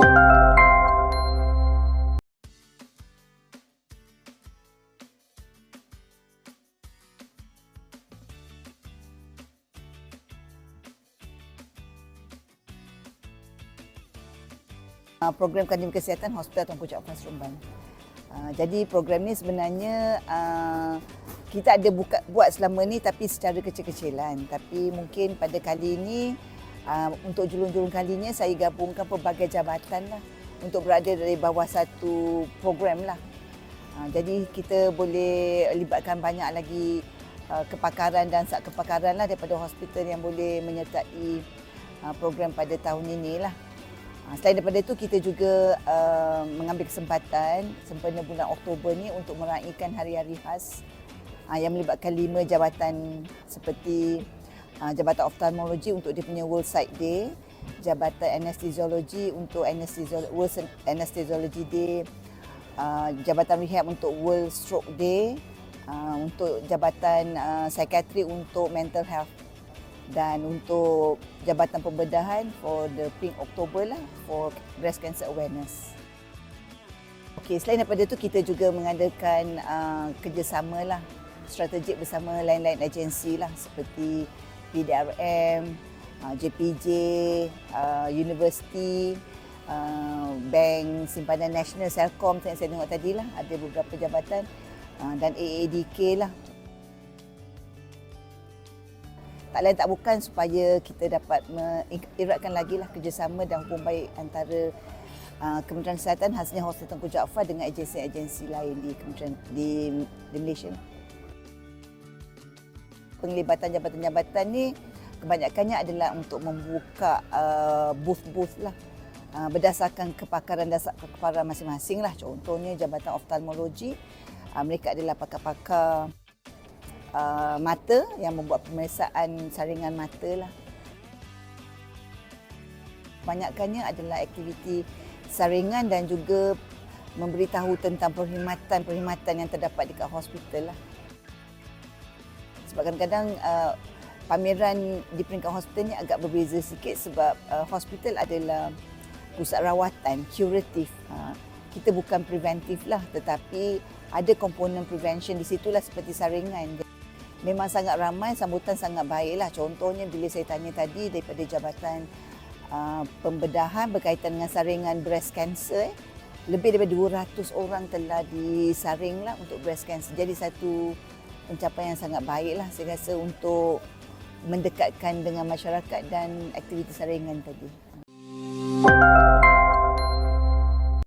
Uh, program kajian kesihatan Hospital Tuan Pujak Afan Seremban. Uh, jadi program ni sebenarnya uh, kita ada buka, buat selama ni tapi secara kecil-kecilan. Tapi mungkin pada kali ini uh, untuk julung-julung kalinya saya gabungkan pelbagai jabatan lah untuk berada dari bawah satu program lah. Uh, jadi kita boleh libatkan banyak lagi uh, kepakaran dan sak kepakaran lah daripada hospital yang boleh menyertai program pada tahun ini lah. Selain daripada itu, kita juga mengambil kesempatan sempena bulan Oktober ni untuk meraihkan hari-hari khas yang melibatkan lima jabatan seperti Jabatan Oftalmologi untuk dia punya World Sight Day, Jabatan Anestesiologi untuk Anestesiologi, World Anestesiology Day, uh, Jabatan Rehab untuk World Stroke Day, uh, untuk Jabatan Psikiatri untuk Mental Health. Dan untuk Jabatan Pembedahan for the Pink October lah for breast cancer awareness. Okey, selain daripada itu kita juga mengadakan uh, kerjasama lah strategik bersama lain-lain agensi lah seperti PDRM, uh, JPJ, uh, Universiti, uh, Bank Simpanan Nasional, Selcom yang saya tengok tadi lah ada beberapa jabatan uh, dan AADK lah tak lain tak bukan supaya kita dapat mengeratkan lagi lah kerjasama dan hubungan baik antara uh, Kementerian Kesihatan hasilnya Hospital Tengku Jaafar dengan agensi-agensi lain di Kementerian di, di Malaysia. Penglibatan jabatan-jabatan ni kebanyakannya adalah untuk membuka uh, booth-booth lah uh, berdasarkan kepakaran dasar kepakaran masing-masing lah. Contohnya Jabatan Oftalmologi, uh, mereka adalah pakar-pakar uh, mata yang membuat pemeriksaan saringan mata lah. Banyakkannya adalah aktiviti saringan dan juga memberitahu tentang perkhidmatan-perkhidmatan yang terdapat di hospital lah. Sebab kadang-kadang uh, pameran di peringkat hospital ni agak berbeza sikit sebab uh, hospital adalah pusat rawatan, curatif. Uh, kita bukan preventif lah tetapi ada komponen prevention di situlah seperti saringan memang sangat ramai, sambutan sangat baiklah. Contohnya bila saya tanya tadi daripada Jabatan uh, Pembedahan berkaitan dengan saringan breast cancer, eh, lebih daripada 200 orang telah disaringlah untuk breast cancer. Jadi satu pencapaian yang sangat baiklah saya rasa untuk mendekatkan dengan masyarakat dan aktiviti saringan tadi. You.